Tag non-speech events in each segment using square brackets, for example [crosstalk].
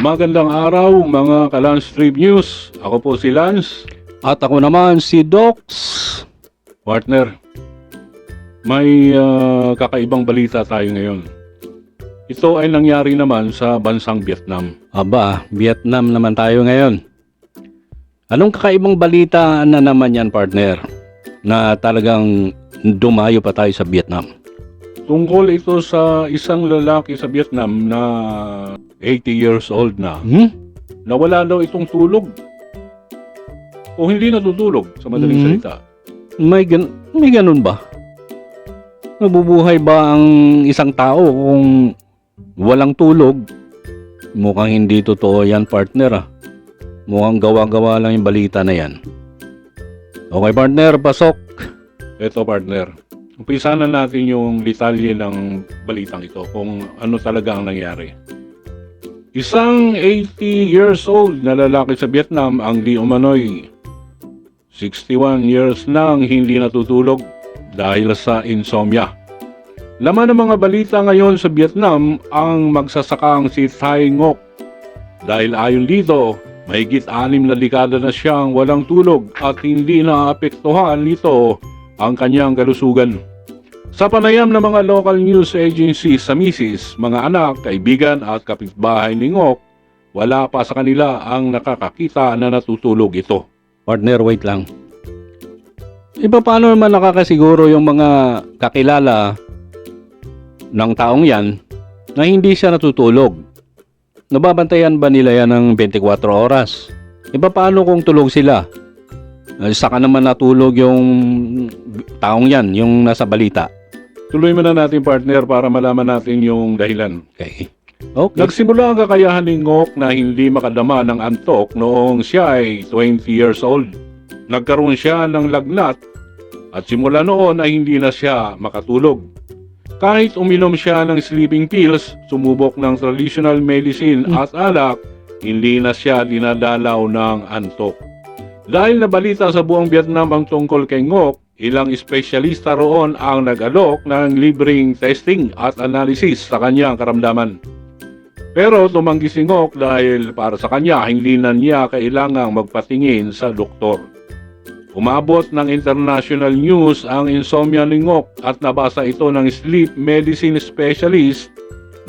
Magandang araw mga ka-Lance Trip News. Ako po si Lance. At ako naman si Docs. Partner, may ah, kakaibang balita tayo ngayon. Ito ay nangyari naman sa bansang Vietnam. Aba, Vietnam naman tayo ngayon. Anong kakaibang balita na naman yan, partner? Na talagang dumayo pa tayo sa Vietnam. Tungkol ito sa isang lalaki sa Vietnam na 80 years old na. Hmm? Nawala daw itong tulog. O hindi natutulog sa madaling Mhm. salita. May, gan- may ganun ba? Nabubuhay ba ang isang tao kung walang tulog? Mukhang hindi totoo yan, partner. Ah. Mukhang gawa-gawa lang yung balita na yan. Okay, partner, pasok. Ito partner, umpisa na natin yung detalye ng balitang ito kung ano talaga ang nangyari. Isang 80 years old na lalaki sa Vietnam ang di umano'y 61 years nang hindi natutulog dahil sa insomnia. Laman ng mga balita ngayon sa Vietnam ang magsasakang si Thai Ngoc dahil ayon dito mahigit anim na dekada na siyang walang tulog at hindi naapektuhan nito ang kanyang kalusugan. Sa panayam ng mga local news agencies sa misis, mga anak, kaibigan at kapitbahay ni Ngok, wala pa sa kanila ang nakakakita na natutulog ito. Partner, wait lang. Iba paano naman nakakasiguro yung mga kakilala ng taong yan na hindi siya natutulog? Nababantayan ba nila yan ng 24 oras? Iba paano kung tulog sila? Eh, Saka naman natulog yung taong yan, yung nasa balita. Tuloy mo na natin partner para malaman natin yung dahilan. Okay. Okay. Nagsimula ang kakayahan ni Ngok na hindi makadama ng antok noong siya ay 20 years old. Nagkaroon siya ng lagnat at simula noon ay hindi na siya makatulog. Kahit uminom siya ng sleeping pills, sumubok ng traditional medicine Hmm. at alak, hindi na siya dinadalaw ng antok. Dahil nabalita sa buong Vietnam ang tungkol kay Ngok, ilang espesyalista roon ang nag-alok ng libreng testing at analysis sa kanyang karamdaman. Pero tumanggi si Ngok dahil para sa kanya hindi na niya kailangang magpatingin sa doktor. Umabot ng international news ang insomnia ni Ngok at nabasa ito ng sleep medicine specialist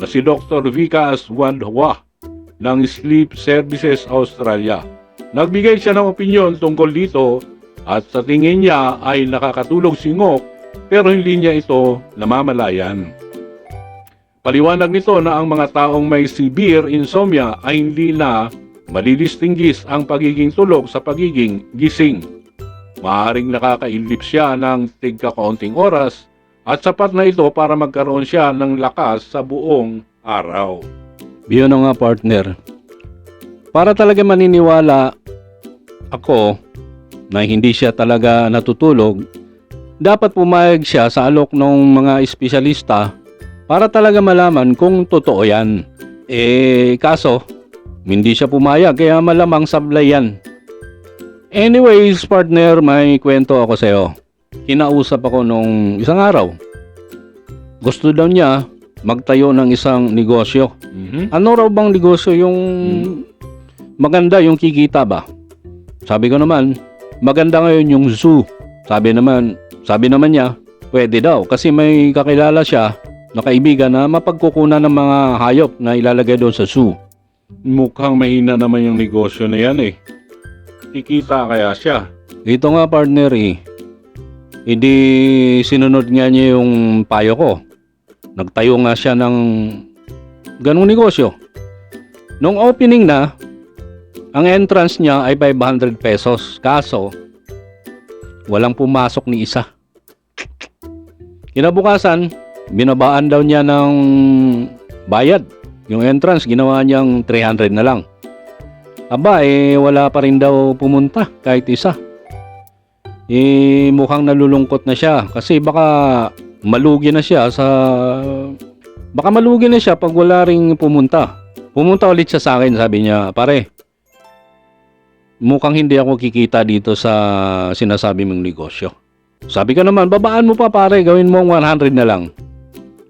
na si Dr. Vikas Wandhwa ng Sleep Services Australia. Nagbigay siya ng opinyon tungkol dito at sa tingin niya ay nakakatulog si Ngok pero hindi niya ito namamalayan. Paliwanag nito na ang mga taong may severe insomnia ay hindi na malidistinggis ang pagiging tulog sa pagiging gising. Maaring nakakailip siya ng tigka kaunting oras at sapat na ito para magkaroon siya ng lakas sa buong araw. Yun nga partner. Para talaga maniniwala ako na hindi siya talaga natutulog, dapat pumayag siya sa alok ng mga espesyalista para talaga malaman kung totoo yan. Eh, kaso, hindi siya pumayag kaya malamang sablay yan. Anyways, partner, may kwento ako sa'yo. Kinausap ako nung isang araw. Gusto daw niya magtayo ng isang negosyo. Mhm. Ano raw bang negosyo yung maganda yung kikita ba? Sabi ko naman, maganda ngayon yung zoo. Sabi naman, sabi naman niya, pwede daw kasi may kakilala siya na kaibigan na mapagkukunan ng mga hayop na ilalagay doon sa zoo. Mukhang mahina naman yung negosyo na yan eh. Kikita kaya siya. Ito nga partner eh. Hindi sinunod nga niya yung payo ko. Nagtayo nga siya ng ganong negosyo. Nung opening na, ang entrance niya ay 500 pesos. Kaso, walang pumasok ni isa. Kinabukasan, binabaan daw niya ng bayad. Yung entrance, ginawa niyang 300 na lang. Aba, eh, wala pa rin daw pumunta kahit isa. Eh, mukhang nalulungkot na siya kasi baka malugi na siya sa... Baka malugi na siya pag wala ring pumunta. Pumunta ulit siya sa akin, sabi niya, pare, mukhang hindi ako kikita dito sa sinasabi mong negosyo. Sabi ko naman, babaan mo pa pare, gawin mo ang 100 na lang.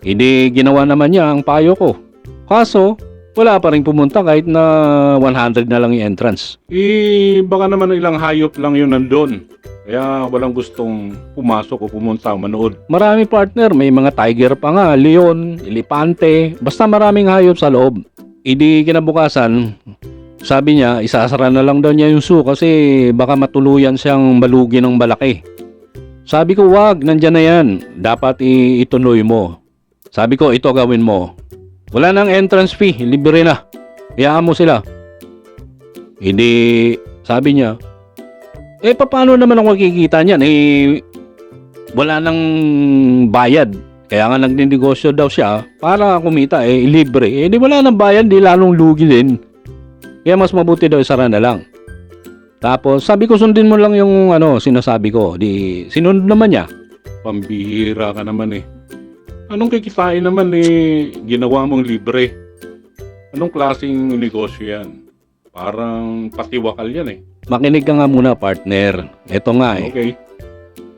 Hindi ginawa naman niya ang payo ko. Kaso, wala pa rin pumunta kahit na 100 na lang yung entrance. Eh, baka naman ilang hayop lang yun nandun. Kaya walang gustong pumasok o pumunta manood. Marami partner, may mga tiger pa nga, leon, elepante, basta maraming hayop sa loob. Idi kinabukasan, sabi niya, isasara na lang daw niya yung zoo kasi baka matuluyan siyang malugi ng malaki. Sabi ko, wag, nandyan na yan. Dapat ituloy mo. Sabi ko, ito gawin mo. Wala nang entrance fee, libre na. Hayaan mo sila. Hindi, sabi niya, eh, paano naman ako kikita niyan? Eh, wala nang bayad. Kaya nga nagninegosyo daw siya para kumita, eh, libre. Eh, di wala nang bayad, di lalong lugi din. Kaya mas mabuti daw isara na lang. Tapos, sabi ko, sundin mo lang yung ano, sinasabi ko. Di, sinunod naman niya. Pambihira ka naman eh. Anong kikitain naman eh, ginawa mong libre? Anong klaseng negosyo yan? Parang patiwakal yan eh. Makinig ka nga muna, partner. Eto nga eh. Okay,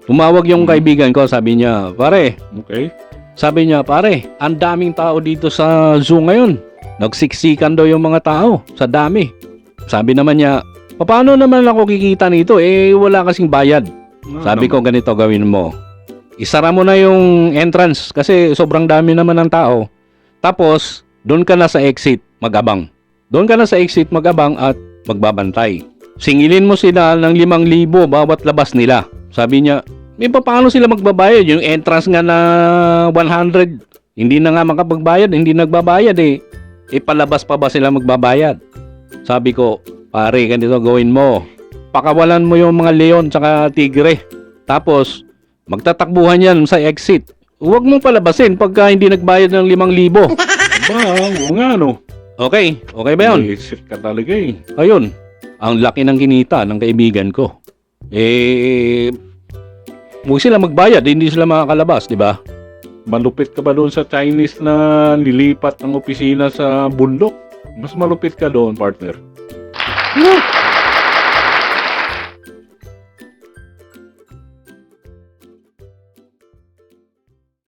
Tumawag yung kaibigan ko, sabi niya, pare, okay. Sabi niya, pare, ang daming tao dito sa zoo ngayon. Nagsiksikan daw yung mga tao sa dami. Sabi naman niya, paano naman ako kikita nito? Eh, wala kasing bayad. Ah, Sabi ko, naman. ganito gawin mo. Isara mo na yung entrance kasi sobrang dami naman ng tao. Tapos, doon ka na sa exit magabang. Doon ka na sa exit magabang at magbabantay. Singilin mo sila ng 5,000 bawat labas nila. Sabi niya, may paano sila magbabayad? Yung entrance nga na 100, hindi na nga makapagbayad, hindi nagbabayad eh. E palabas pa ba sila magbabayad? Sabi ko, pare, ganito gawin mo. Pakawalan mo yung mga leon tsaka tigre. Tapos, magtatakbuhan yan sa exit. Huwag mong palabasin pagka hindi nagbayad ng 5,000. [laughs] Ba, oo nga no. Okay, okay ba yun? Isip ka talaga eh. Ayun, ang laki ng kinita ng kaibigan ko. Eh, huwag sila magbayad, hindi sila makakalabas, di ba? Malupit ka ba doon sa Chinese na nilipat ng opisina sa bundok? Mas malupit ka doon, partner. Hmm,